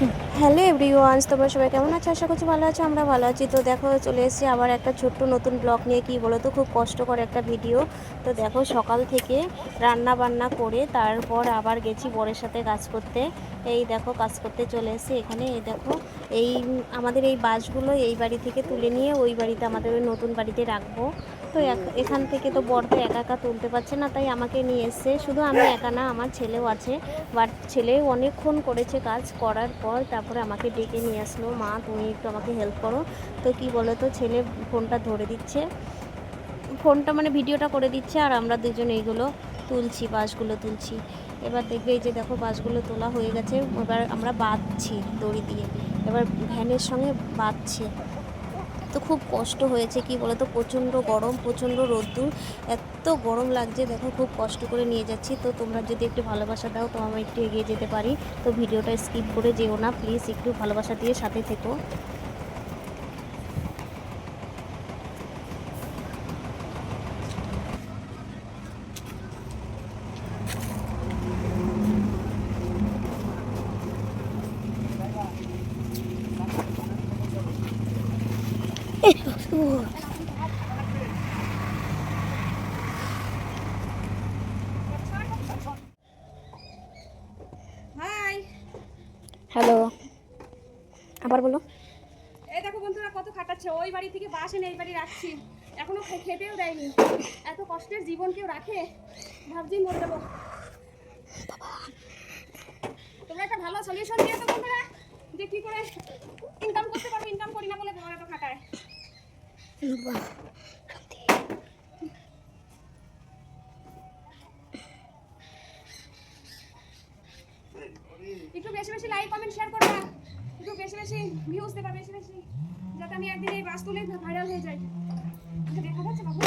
哼 hello everyone's তোমরা সবাই কেমন আছো? আশা করছি ভালো আছো, আমরা ভালো আছি। তো দেখো, চলে এসেছি আবার একটা ছোট্ট নতুন ব্লগ নিয়ে। কি বলো তো খুব কষ্টকর একটা ভিডিও। তো দেখো, সকাল থেকে রান্না বান্না করে তারপর আবার গেছি বরের সাথে কাজ করতে। এই দেখো, কাজ করতে চলে এসেছি এখানে। এই দেখো, এই আমাদের এই বাসগুলো এই বাড়ি থেকে তুলে নিয়ে ওই বাড়িতে আমাদের ওই নতুন বাড়িতে রাখব। তো এখান থেকে তো বর তো একা একা তুলতে পারছে না, তাই আমাকে নিয়ে এসছে। শুধু আমি একা না, আমার ছেলেও আছে। বাট ছেলে অনেকক্ষণ করেছে কাজ, করার পর তারপরে আমাকে ডেকে নিয়ে আসলো, মা, তুমি একটু আমাকে হেল্প করো। তো কি বলো তো ছেলে ফোনটা ধরে দিচ্ছে। ফোনটা মানে ভিডিওটা করে দিচ্ছে আর আমরা দুজন এইগুলো তুলছি, বাসগুলো তুলছি। এবার দেখবে এই যে দেখো, বাসগুলো তোলা হয়ে গেছে। এবার আমরা বাঁধছি দড়ি দিয়ে। এবার ভ্যানের সঙ্গে বাঁধছে। তো খুব কষ্ট হয়েছে, কি বলতো, প্রচণ্ড গরম, প্রচণ্ড রোদ্দুর। এত গরম লাগছে, দেখো খুব কষ্ট করে নিয়ে যাচ্ছি। তো তোমরা যদি একটু ভালোবাসা দাও, তো আমরা একটু এগিয়ে যেতে পারি। তো ভিডিওটা স্কিপ করে যেও না, প্লিজ একটু ভালোবাসা দিয়ে সাথে থেকো। হ্যালো। আবার বলো। এই দেখো বন্ধুরা কত খাটাচ্ছে। ওই বাড়ি থেকে বাস এনে এই বাড়ি রাখছি। এখনও খেতেও দেয়নি। এত কষ্টের জীবন কেউ রাখে? ভাবছি মরে যাব। তোমরা একটা ভালো সলিউশন দিও তো বন্ধুরা যে কি করে ইনকাম করতে পারব ইনকাম করি না বলে তোমার এত খাটায়। একটু বেশি বেশি লাইক কমেন্ট শেয়ার করবা একটু বেশি বেশি ভিউজ দেবা, বেশি বেশি। যাতে আমি একদিন এই বাস তুলে ভাইরাল হয়ে যাই। দেখা যাচ্ছে বাবু?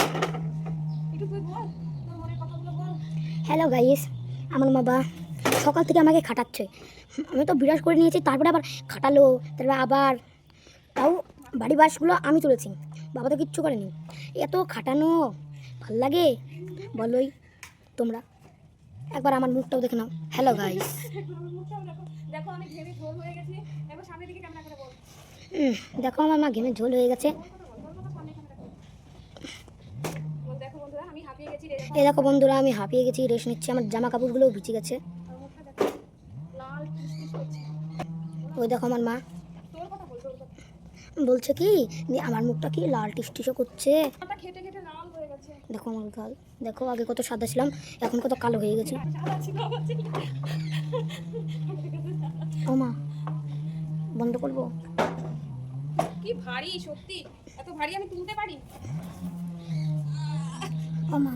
একটু তুই বল, তোর মনের কথাগুলো বল। হ্যালো গাইস আমার বাবা সকাল থেকে আমাকে খাটাচ্ছে। আমি তো বিরাজ করে নিয়েছি, তারপরে আবার খাটালো, তারপরে আবার তাও বাড়ি বাসগুলো আমি তুলেছি। বাবা তো কিচ্ছু করেনি। এত খাটানো, ভালো লাগে? বলোই তোমরা। একবার আমার মুখটাও দেখে নাও। হ্যালো গাইস দেখো আমার মা ঘেমে ঝোল হয়ে গেছে। এই দেখো বন্ধুরা আমি হাঁপিয়ে গেছি রেস্ট নিচ্ছি আমার জামা কাপড়গুলোও ভিজে গেছে। টিস ওই দেখো আমার মা। বলছে কি আমার মুখটা কি লাল টিসটিসও করছে? খেটে খেটে দেখো আমার গাল। দেখো আগে কত সাদা ছিলাম এখন কত কালো হয়ে গেছে। ও মা বন্ধ করব? কি ভারী সত্যি। এত ভারী আমি তুলতে পারি? ও মা